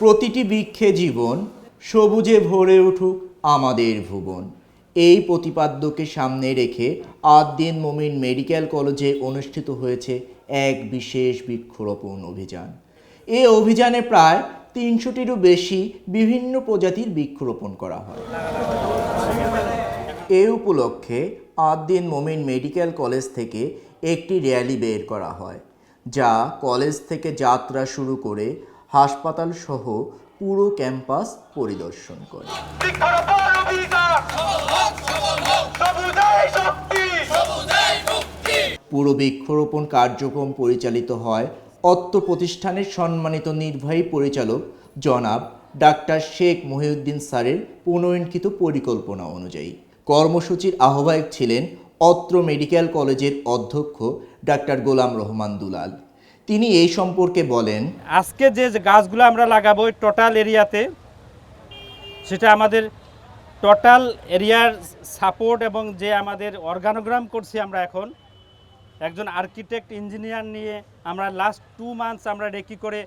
প্রতিটি বৃক্ষে জীবন, সবুজে ভরে উঠুক আমাদের ভুবন। এই প্রতিপাদ্যকে সামনে রেখে আদ্দিন মোমিন মেডিকেল কলেজে অনুষ্ঠিত হয়েছে এক বিশেষ বৃক্ষরোপণ অভিযান। এই অভিযানে প্রায় তিনশোটিরও বেশি বিভিন্ন প্রজাতির বৃক্ষরোপণ করা হয়। এ উপলক্ষে আদ্দিন মোমিন মেডিকেল কলেজ থেকে একটি র্যালি বের করা হয়, যা কলেজ থেকে যাত্রা শুরু করে হাসপাতাল সহ পুরো ক্যাম্পাস পরিদর্শন করে। পুরো বৃক্ষরোপণ কার্যক্রম পরিচালিত হয় অত্র প্রতিষ্ঠানের সম্মানিত নির্বাহী পরিচালক জনাব ডাক্তার শেখ মহিউদ্দিন স্যারের পুনরীক্ষিত পরিকল্পনা অনুযায়ী। কর্মসূচির আহ্বায়ক ছিলেন অত্র মেডিকেল কলেজের অধ্যক্ষ ডাক্তার গোলাম রহমান দুলাল। তিনি এই সম্পর্কে বলেন, আজকে যে গাছগুলো আমরা লাগাবো টোটাল এরিয়াতে সেটা আমাদের টোটাল এরিয়ার সাপোর্ট এবং যে আমাদের অর্গানোগ্রাম করছি আমরা এখন, একজন আর্কিটেক্ট ইঞ্জিনিয়ার নিয়ে আমরা লাস্ট টু মান্থস আমরা রেকি করে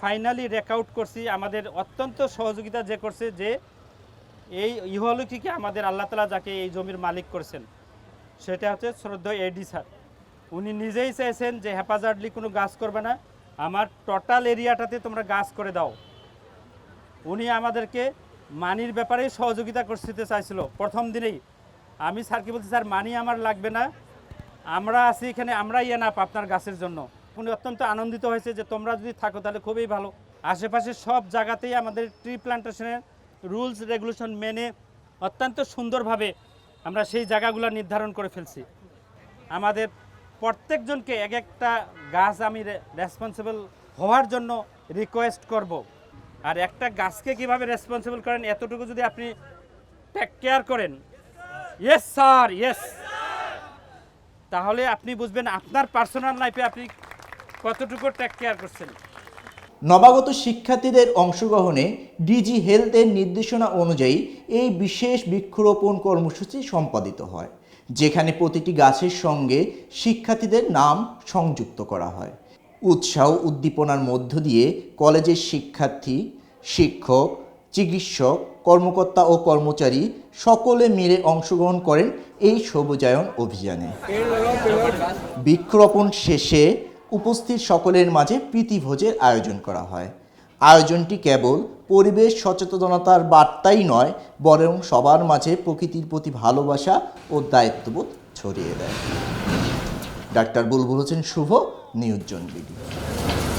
ফাইনালি রেকআউট করছি। আমাদের অত্যন্ত সহযোগিতা যে করছে যে এই ইহলৌকিকে আমাদের আল্লাহ তালা যাকে এই জমির মালিক করছেন, সেটা হচ্ছে শ্রদ্ধেয় এডি স্যার উনি নিজেই চাইছেন যে হ্যাপাজার্ডলি কোনো গাছ করবে না। আমার টোটাল এরিয়াটাতে তোমরা গাছ করে দাও। উনি আমাদেরকে মানির ব্যাপারে সহযোগিতা করতে চাইছিল প্রথম দিনেই। আমি স্যারকে বলছি, স্যার, মানি আমার লাগবে না। আমরা আছি এখানে, আমরাই এনাপ আপনার গাছের জন্য। উনি অত্যন্ত আনন্দিত হয়েছে যে তোমরা যদি থাকো তাহলে খুবই ভালো। আশেপাশে সব জায়গাতেই আমাদের ট্রি প্লান্টেশনের রুলস রেগুলেশন মেনে অত্যন্ত সুন্দরভাবে আমরা সেই জায়গাগুলো নির্ধারণ করে ফেলছি। আমাদের প্রত্যেকজনকে এক একটা গাছ আমি রেসপন্সিবল হওয়ার জন্য রিকোয়েস্ট করব। আর একটা গাছকে কীভাবে রেসপন্সিবল করেন, এতটুকু যদি আপনি টেক কেয়ার করেন। ইয়েস স্যার ইয়েস তাহলে আপনি বুঝবেন আপনার পার্সোনাল লাইফে আপনি কতটুকু টেক কেয়ার করছেন। নবাগত শিক্ষার্থীদের অংশগ্রহণে ডিজি হেলথের নির্দেশনা অনুযায়ী এই বিশেষ বৃক্ষরোপণ কর্মসূচি সম্পাদিত হয়। যেখানে প্রতিটি গাছের সঙ্গে শিক্ষার্থীদের নাম সংযুক্ত করা হয়। উৎসাহ উদ্দীপনার মধ্য দিয়ে কলেজের শিক্ষার্থী, শিক্ষক, চিকিৎসক, কর্মকর্তা ও কর্মচারী সকলে মিলে অংশগ্রহণ করেন এই সবুজায়ন অভিযানে। বৃক্ষরোপণ শেষে উপস্থিত সকলের মাঝে প্রীতিভোজের আয়োজন করা হয়। আয়োজনটি কেবল পরিবেশ সচেতনতার বার্তাই নয়, বরং সবার মাঝে প্রকৃতির প্রতি ভালোবাসা ও দায়িত্ববোধ ছড়িয়ে দেয়। ডাক্তার বুলবুল হোসেন, শুভ নিউজন বিডিও বিডি।